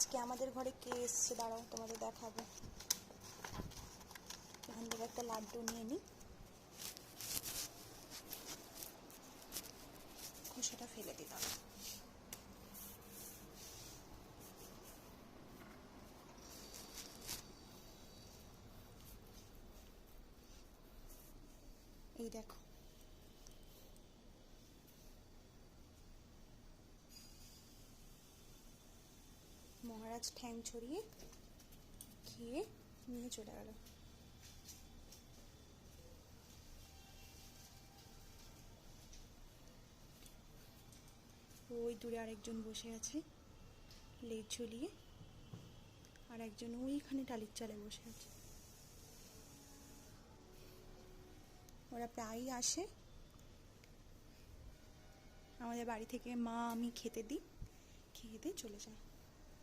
আজকে আমাদের ঘরে কে এসছে? দাঁড়াও, তোমাদের দেখাবো। এখান থেকে একটা লাড্ডু নিয়ে নিই খোসাটা ফেলে দিলাম। এই দেখো মহারাজ ঠ্যাং ছড়িয়ে খেয়ে নিয়ে চলে গেল। ওই দূরে আরেকজন বসে আছে, লেজ ঝুলিয়ে, আর একজন ওইখানে টালির চালে বসে আছে। ওরা প্রায়ই আসে। আমাদের বাড়ি থেকে মা, আমি খেতে দিই, খেয়ে দিয়ে চলে যায়।